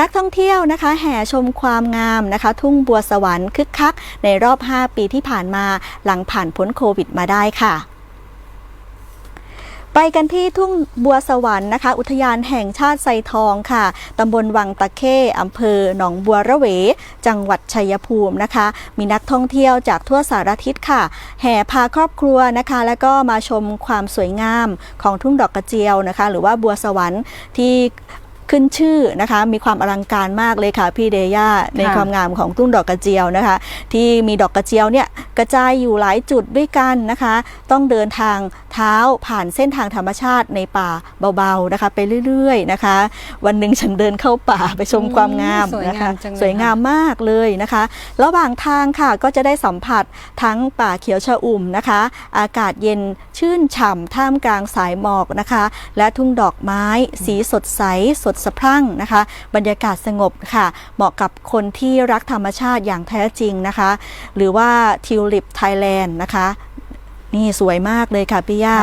นักท่องเที่ยวนะคะแห่ชมความงามนะคะ ทุ่งบัวสวรรค์คึกคัก ในรอบ 5 ปีที่ผ่านมาหลังผ่านพ้นโควิดมาได้ค่ะไปกันที่ทุ่งบัวสวรรค์นะคะ อุทยานแห่งชาติไซทองค่ะ ตำบลวังตะเข้อำเภอหนองบัวระเว จังหวัดชัยภูมินะคะ มีนักท่องเที่ยวจากทั่วสารทิศค่ะ แห่พาครอบครัวนะคะ แล้วก็มาชมความสวยงามของทุ่งดอกกระเจียวนะคะ หรือว่าบัวสวรรค์ที่ ขึ้นชื่อนะคะ มีความอลังการมากเลยค่ะพี่เดย่าในค่ะความงามของทุ่งดอกกระเจียวนะคะ ที่มีดอกกระเจียวเนี่ยกระจายอยู่หลายจุดด้วยกันนะคะ ต้องเดินทางเท้าผ่านเส้นทางธรรมชาติในป่าเบาๆนะคะ ไปเรื่อยๆนะคะ วันหนึ่งฉันเดินเข้าป่าไปชมความงามสวยนะคะงามจังเลยสวยงามมากเลยนะคะ ระหว่างทางค่ะก็จะได้สัมผัสทั้งป่าเขียวชอุ่มนะคะ อากาศเย็น ชื่นฉ่ำท่ามกลางสายหมอกนะคะ และทุ่งดอกไม้ สีสดใส สดสะพรั่งนะคะ บรรยากาศสงบค่ะ เหมาะกับคนที่รักธรรมชาติอย่างแท้จริงนะคะ หรือว่าทิวลิปไทยแลนด์นะคะ นี่สวยมากเลยค่ะพี่ย่า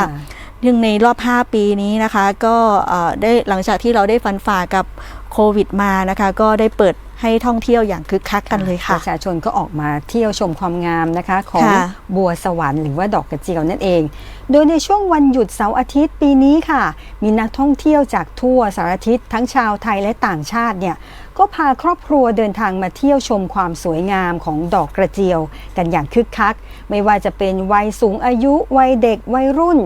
ค่ะเนื่องในรอบ 5 ปีนี้นะคะก็เอ่อได้หลังจากที่เราได้ฟันฝ่ากับโควิดมานะคะก็ได้เปิดให้ท่องเที่ยวอย่างคึกคักกันเลยปค่ะระชาชนก็ออกมาเที่ยวชมความงามนะคะ ของค่ะบัวสวรรค์หรือว่าดอกกระเจียวนั่นเอง โดยในช่วงวันหยุดเสาร์อาทิตย์ปีนี้ค่ะ มีนักท่องเที่ยวจากทั่วสารทิศทั้งชาวไทยและต่างชาติเนี่ยก็พาครอบครัวเดินทางมาเที่ยวชมความสวยงามของดอกกระเจียว กันอย่างคึกคัก ไม่ว่าจะเป็นวัยสูงอายุวัยเด็กวัยรุ่น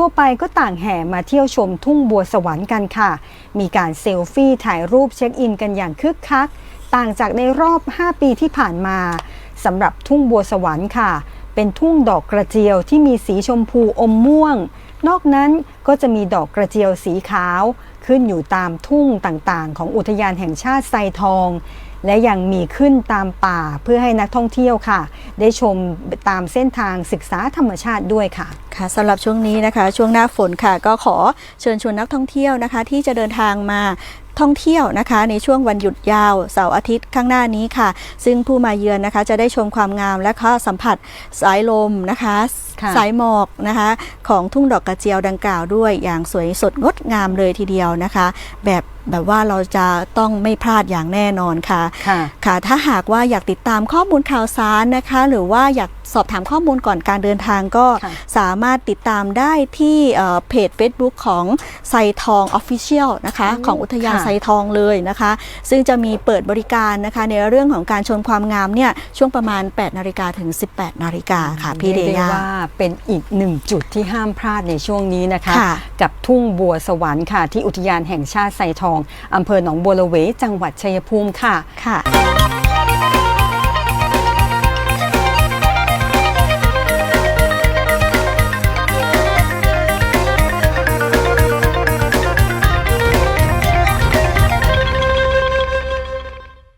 ทั่วไปก็ต่างแห่มาเที่ยวชมทุ่งบัวสวรรค์กันค่ะ มีการเซลฟี่ถ่ายรูปเช็คอินกันอย่างคึกคัก ต่างจากในรอบ 5 ปีที่ผ่านมาสำหรับทุ่งบัวสวรรค์ค่ะ เป็นทุ่งดอกกระเจียวที่มีสีชมพูอมม่วง นอกนั้นก็จะมีดอกกระเจียวสีขาว ขึ้นอยู่ตามทุ่งต่างๆ ของอุทยานแห่งชาติไซทอง และยังมีขึ้นตามป่าเพื่อให้นักท่องเที่ยวค่ะ ได้ชมตามเส้นทางศึกษาธรรมชาติด้วยค่ะค่ะสำหรับช่วงนี้นะคะ ช่วงหน้าฝนค่ะ ก็ขอเชิญชวนนักท่องเที่ยวนะคะ ที่จะเดินทางมาท่องเที่ยวนะคะ ในช่วงวันหยุดยาวเสาร์อาทิตย์ข้างหน้านี้ค่ะ ซึ่งผู้มาเยือนนะคะจะได้ชมความงามและก็สัมผัสสายลมนะคะค่ะสายหมอกนะคะ ของทุ่งดอกกระเจียวดังกล่าวด้วยอย่างสวยสดงดงามเลยทีเดียวนะคะ แบบ แบบว่าเราจะต้องไม่พลาดอย่างแน่นอนค่ะ ค่ะค่ะ ถ้าหากว่าอยากติดตามข้อมูลข่าวสารนะคะ หรือว่าอยากสอบถามข้อมูลก่อนการเดินทางก็ค่ะ สามารถติดตามได้ที่เอ่อเพจ Facebook ของไซทอง Official นะคะอืมของอุทยานค่ะ ไซทองเลยนะคะ ซึ่งจะมีเปิดบริการนะคะในเรื่องของการชมความงามเนี่ยช่วงประมาณ 8 นาฬิกาถึง 18 นาฬิกาค่ะพี่เดรีกได้ย่าว่าเป็นอีกหนึ่งจุดที่ห้ามพลาดในช่วงนี้นะคะ ค่ะ กับทุ่งบัวสวรรค์ค่ะ ที่อุทยานแห่งชาติไซทองอำเภอหนองบัวระเวจังหวัดชัยภูมิค่ะค่ะ